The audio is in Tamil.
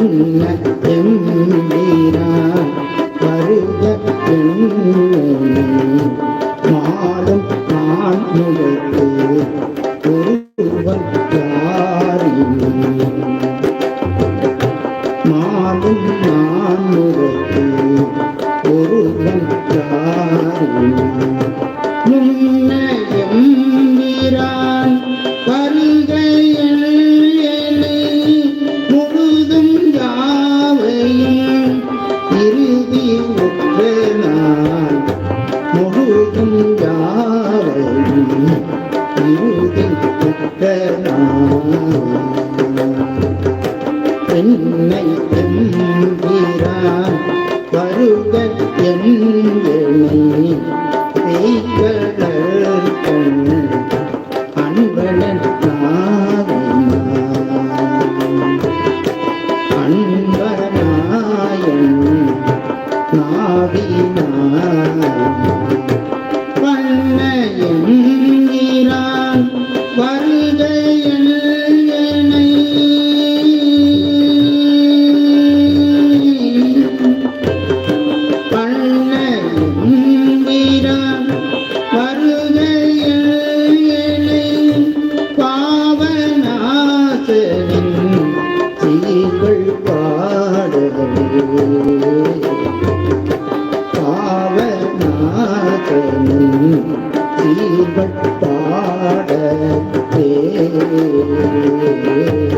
பண்ண எம்பீரா வருக எண்ணி நான் முகத்து ஒருவன் யாரினும் மாலும் நான் முகத்து ஒருவன் யாரினும் முழுதும் யாவையும் இறுதி உற்ற நான் முழுதும் யாவையும் இறுதி உற்ற என்னை எம்பீரான் வருக என்னை அன்பனாயன் நீங்கள் பாடலே பாவநாதனும் தீபட் பாடத்தே